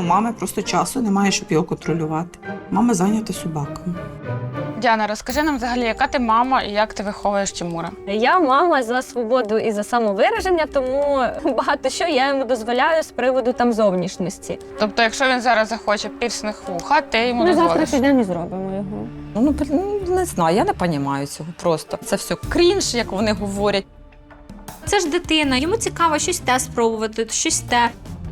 У мами просто часу немає, щоб його контролювати. Мама зайнята собакою. Діана, розкажи нам взагалі, яка ти мама і як ти виховуєш Тимура? Я мама за свободу і за самовираження, тому багато що я йому дозволяю з приводу там зовнішності. Тобто, якщо він зараз захоче пірсинг вуха, ти йому Ми завтра дозволиш? підемо і зробимо його. Ну, ну, не знаю, я не розумію цього просто. Це все крінж, як вони говорять. Це ж дитина, йому цікаво щось те спробувати, щось те.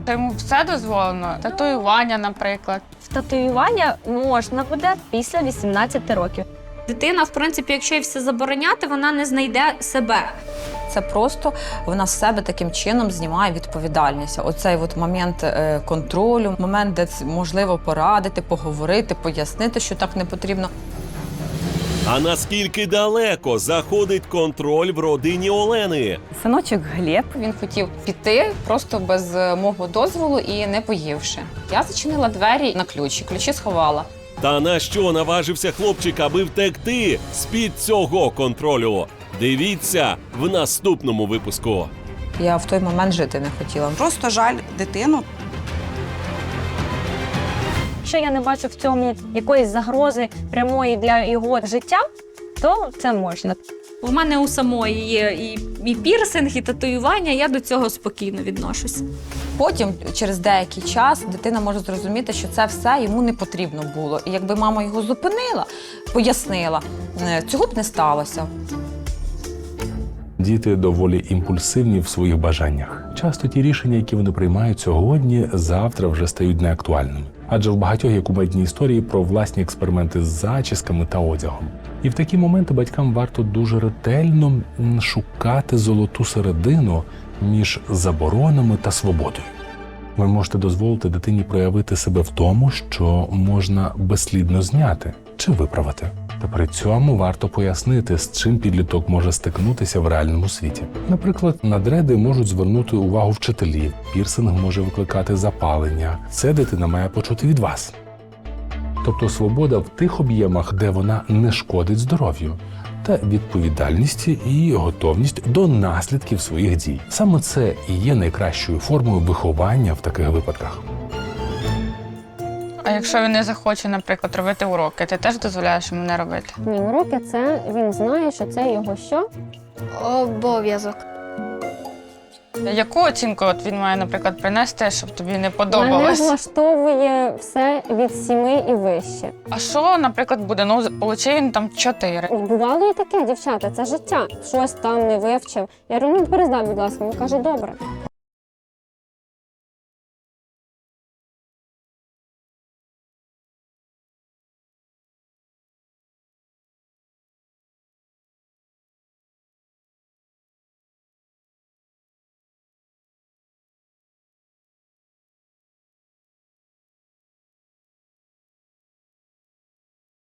Йому все дозволено. Татуювання, наприклад. Татуювання можна буде після 18 років. Дитина, в принципі, якщо їй все забороняти, вона не знайде себе. Це просто вона з себе таким чином знімає відповідальність. Оцей от момент е, контролю, момент, де можливо порадити, поговорити, пояснити, що так не потрібно. А наскільки далеко заходить контроль в родині Олени? Синочок Глеб він хотів піти просто без е, мого дозволу і не поївши. Я зачинила двері на ключі, ключі сховала. Та на що наважився хлопчик, аби втекти з-під цього контролю? Дивіться в наступному випуску. Я в той момент жити не хотіла. Просто жаль дитину. Якщо я не бачу в цьому якоїсь загрози прямої для його життя, то це можна. У мене у самої є і, і пірсинг, і татуювання. Я до цього спокійно відношусь. Потім, через деякий час, дитина може зрозуміти, що це все йому не потрібно було. І якби мама його зупинила, пояснила, е, цього б не сталося. Діти доволі імпульсивні в своїх бажаннях. Часто ті рішення, які вони приймають сьогодні, завтра вже стають неактуальними. Адже в багатьох є кумедні історії про власні експерименти з зачісками та одягом. І в такі моменти батькам варто дуже ретельно шукати золоту середину між заборонами та свободою. Ви можете дозволити дитині проявити себе в тому, що можна безслідно зняти чи виправити. Та при цьому варто пояснити, з чим підліток може стикнутися в реальному світі. Наприклад, на дреди можуть звернути увагу вчителів, пірсинг може викликати запалення. Це дитина має почути від вас. Тобто свобода в тих об'ємах, де вона не шкодить здоров'ю, та відповідальність і готовність до наслідків своїх дій. Саме це і є найкращою формою виховання в таких випадках. А якщо він не захоче, наприклад, робити уроки, ти теж дозволяєш йому не робити? Ні, уроки це він знає, що це його що. Обов'язок. Яку оцінку от він має, наприклад, принести, щоб тобі не Мене подобалось? влаштовує все від сіми і вище. А що, наприклад, буде? Ну, получив він там чотири. Бувало і таке, дівчата, це життя. Щось там не вивчив. Я говорю, ну перездай, будь ласка. Він каже, добре.